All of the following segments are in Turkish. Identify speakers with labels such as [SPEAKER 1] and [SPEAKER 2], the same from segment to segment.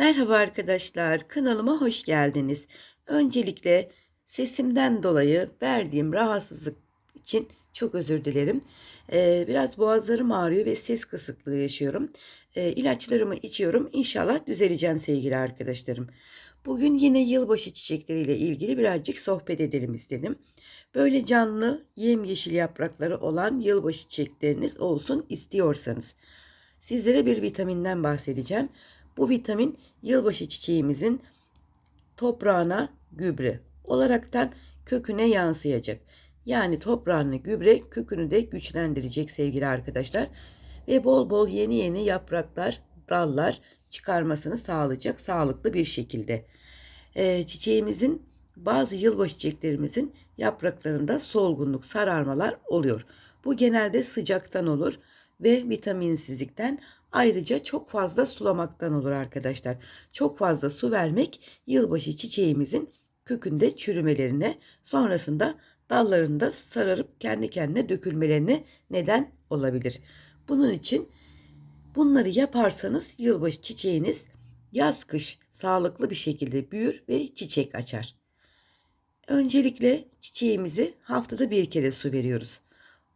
[SPEAKER 1] Merhaba arkadaşlar, kanalıma hoş geldiniz. Öncelikle sesimden dolayı verdiğim rahatsızlık için çok özür dilerim. Ee, biraz boğazlarım ağrıyor ve ses kısıklığı yaşıyorum. Ee, ilaçlarımı içiyorum. İnşallah düzeleceğim sevgili arkadaşlarım. Bugün yine yılbaşı çiçekleriyle ilgili birazcık sohbet edelim istedim. Böyle canlı yemyeşil yaprakları olan yılbaşı çiçekleriniz olsun istiyorsanız sizlere bir vitaminden bahsedeceğim. Bu vitamin yılbaşı çiçeğimizin toprağına gübre olaraktan köküne yansıyacak. Yani toprağını gübre kökünü de güçlendirecek sevgili arkadaşlar. Ve bol bol yeni yeni yapraklar, dallar çıkarmasını sağlayacak sağlıklı bir şekilde. Ee, çiçeğimizin bazı yılbaşı çiçeklerimizin yapraklarında solgunluk, sararmalar oluyor. Bu genelde sıcaktan olur ve vitaminsizlikten ayrıca çok fazla sulamaktan olur arkadaşlar. Çok fazla su vermek yılbaşı çiçeğimizin kökünde çürümelerine sonrasında dallarında sararıp kendi kendine dökülmelerine neden olabilir. Bunun için bunları yaparsanız yılbaşı çiçeğiniz yaz kış sağlıklı bir şekilde büyür ve çiçek açar. Öncelikle çiçeğimizi haftada bir kere su veriyoruz.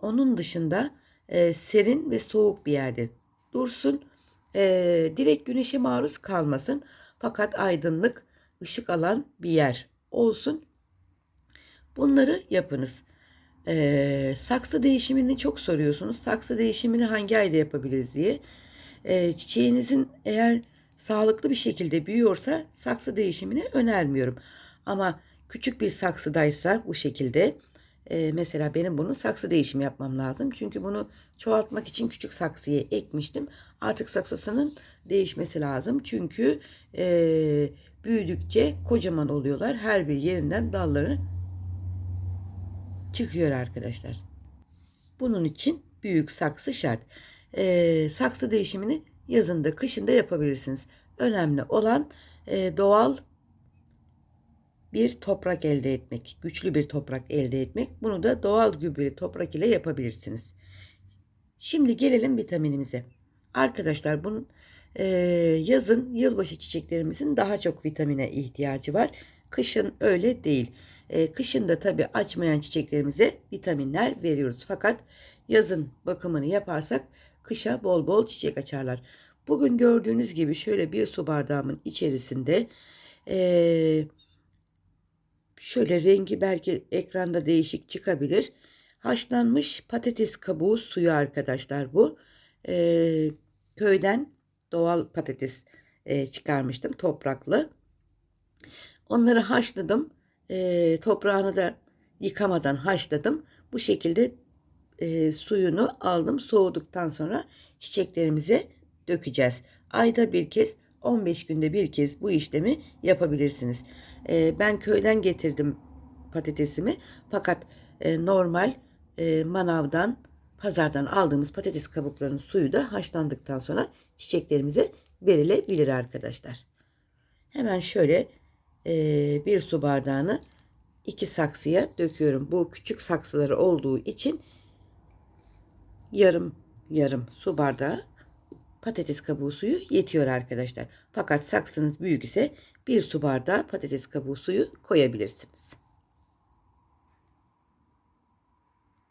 [SPEAKER 1] Onun dışında e, serin ve soğuk bir yerde dursun. E, direkt güneşe maruz kalmasın. Fakat aydınlık, ışık alan bir yer olsun. Bunları yapınız. E, saksı değişimini çok soruyorsunuz. Saksı değişimini hangi ayda yapabiliriz diye. E, çiçeğinizin eğer sağlıklı bir şekilde büyüyorsa saksı değişimini önermiyorum. Ama küçük bir saksıdaysa bu şekilde e, mesela benim bunu saksı değişimi yapmam lazım. Çünkü bunu çoğaltmak için küçük saksıya ekmiştim. Artık saksısının değişmesi lazım. Çünkü e, büyüdükçe kocaman oluyorlar. Her bir yerinden dalları çıkıyor arkadaşlar. Bunun için büyük saksı şart. E, saksı değişimini yazında kışında yapabilirsiniz. Önemli olan e, doğal bir toprak elde etmek, güçlü bir toprak elde etmek. Bunu da doğal gübre toprak ile yapabilirsiniz. Şimdi gelelim vitaminimize. Arkadaşlar bunun e, yazın yılbaşı çiçeklerimizin daha çok vitamine ihtiyacı var. Kışın öyle değil. E, kışın da tabii açmayan çiçeklerimize vitaminler veriyoruz. Fakat yazın bakımını yaparsak kışa bol bol çiçek açarlar. Bugün gördüğünüz gibi şöyle bir su bardağımın içerisinde eee Şöyle rengi belki ekranda değişik çıkabilir. Haşlanmış patates kabuğu suyu arkadaşlar bu. Ee, köyden doğal patates e, çıkarmıştım topraklı. Onları haşladım. E, toprağını da yıkamadan haşladım. Bu şekilde e, suyunu aldım. Soğuduktan sonra çiçeklerimize dökeceğiz. Ayda bir kez 15 günde bir kez bu işlemi yapabilirsiniz. E, ben köyden getirdim patatesimi fakat e, normal e, manavdan pazardan aldığımız patates kabuklarının suyu da haşlandıktan sonra çiçeklerimize verilebilir arkadaşlar. Hemen şöyle e, bir su bardağını iki saksıya döküyorum. Bu küçük saksıları olduğu için yarım yarım su bardağı patates kabuğu suyu yetiyor arkadaşlar. Fakat saksınız büyük ise bir su bardağı patates kabuğu suyu koyabilirsiniz.